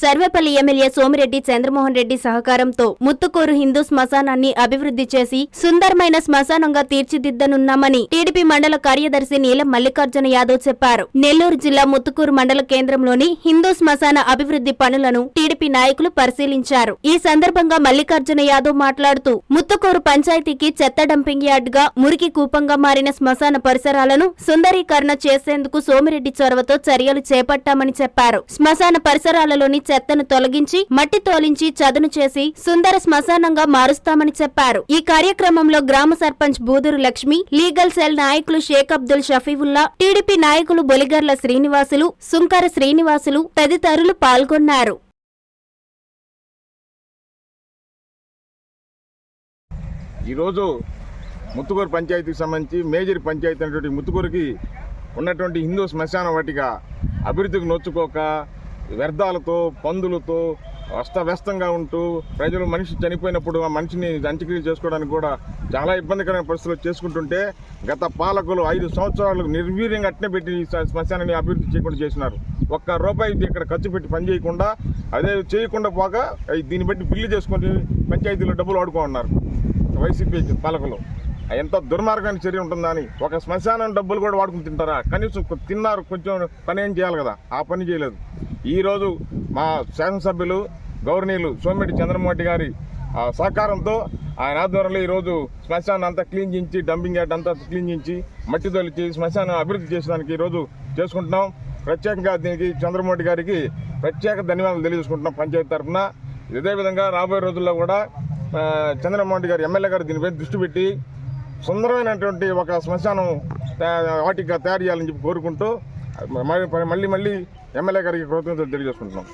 Sarvepalli MLA Somireddy Chandramohan Reddy సహకారంతో ముత్తుకూరు హిందూ శ్మశానాన్ని అభివృద్ధి చేసి సుందరమైన శ్మశానంగా తీర్చిదిద్దనున్నామని టీడీపీ మండల కార్యదర్శి నీలం మల్లికార్జున యాదవ్ చెప్పారు. నెల్లూరు జిల్లా ముత్తుకూరు మండల కేంద్రంలోని హిందూ శ్మశాన అభివృద్ధి పనులను టీడీపీ నాయకులు పరిశీలించారు. ఈ సందర్భంగా మల్లికార్జున యాదవ్ మాట్లాడుతూ ముత్తుకూరు పంచాయతీకి చెత్త డంపింగ్ యార్డ్గా మురికి కూపంగా మారిన శ్మశాన పరిసరాలను సుందరీకరణ చేసేందుకు సోమిరెడ్డి చొరవతో చర్యలు చేపట్టామని చెప్పారు. శ్మశాన పరిసరాలలోని చెత్తను తొలగించి మట్టి తోలించి చదును చేసి సుందర శ్మశానంగా మారుస్తామని చెప్పారు. ఈ కార్యక్రమంలో గ్రామ సర్పంచ్ బూదూరు లక్ష్మి లీగల్ సెల్ నాయకులు షేక్ అబ్దుల్ షఫీవుల్లా టీడీపీ నాయకులు బొలిగర్ల శ్రీనివాసులు సుంకర శ్రీనివాసులు తదితరులు పాల్గొన్నారు. ఈరోజు ముత్తుకూరు పంచాయతీకి సంబంధించి మేజర్ పంచాయతీ అనేటువంటి ముత్తుకూరుకి ఉన్నటువంటి హిందూ శ్మశాన వాటిగా అభివృద్ధికి నొచ్చుకోక వ్యర్థాలతో పందులతో అస్తవ్యస్తంగా ఉంటూ ప్రజలు మనిషి చనిపోయినప్పుడు ఆ మనిషిని అంత్యక్రియ చేసుకోవడానికి కూడా చాలా ఇబ్బందికరమైన పరిస్థితులు చేసుకుంటుంటే గత పాలకులు ఐదు సంవత్సరాలు నిర్వీర్యంగా అట్నే పెట్టి ఈ శ్మశానాన్ని అభివృద్ధి చేయకుండా చేసినారు. ఒక్క రూపాయి ఇక్కడ ఖర్చు పెట్టి పని చేయకుండా అదే చేయకుండా పోక దీన్ని బట్టి బిల్లు చేసుకొని పంచాయతీలో డబ్బులు వాడుకోమన్నారు వైసీపీ పాలకులు. ఎంత దుర్మార్గమైన చర్య ఉంటుందని ఒక శ్మశానం డబ్బులు కూడా వాడుకుని తింటారా? కనీసం తిన్నారు కొంచెం పని ఏం చేయాలి కదా? ఆ పని చేయలేదు. ఈరోజు మా శాసనసభ్యులు గవర్నీలు సోమిరెడ్డి చంద్రమోహన్ గారి ఆ, సహకారంతో ఆయన ఆధ్వర్యంలో ఈరోజు శ్మశానం అంతా క్లీన్ చేయించి డంపింగ్ యార్డ్ అంతా క్లీన్ చేయించి మట్టి తొలిచి శ్మశానం అభివృద్ధి చేసేదానికి ఈరోజు చేసుకుంటున్నాం. ప్రత్యేకంగా దీనికి చంద్రమోహన్ గారికి ప్రత్యేక ధన్యవాదాలు తెలియజేసుకుంటున్నాం పంచాయతీ తరఫున. ఇదే విధంగా రాబోయే రోజుల్లో కూడా చంద్రమోహన్ గారు ఎమ్మెల్యే గారు దీనిపై దృష్టి పెట్టి సుందరమైనటువంటి ఒక శ్మశానం వాటిగా తయారు చేయాలని చెప్పి కోరుకుంటూ మళ్ళీ మళ్ళీ ఎమ్మెల్యే గారికి కృతజ్ఞతలు తెలియజేసుకుంటున్నాం.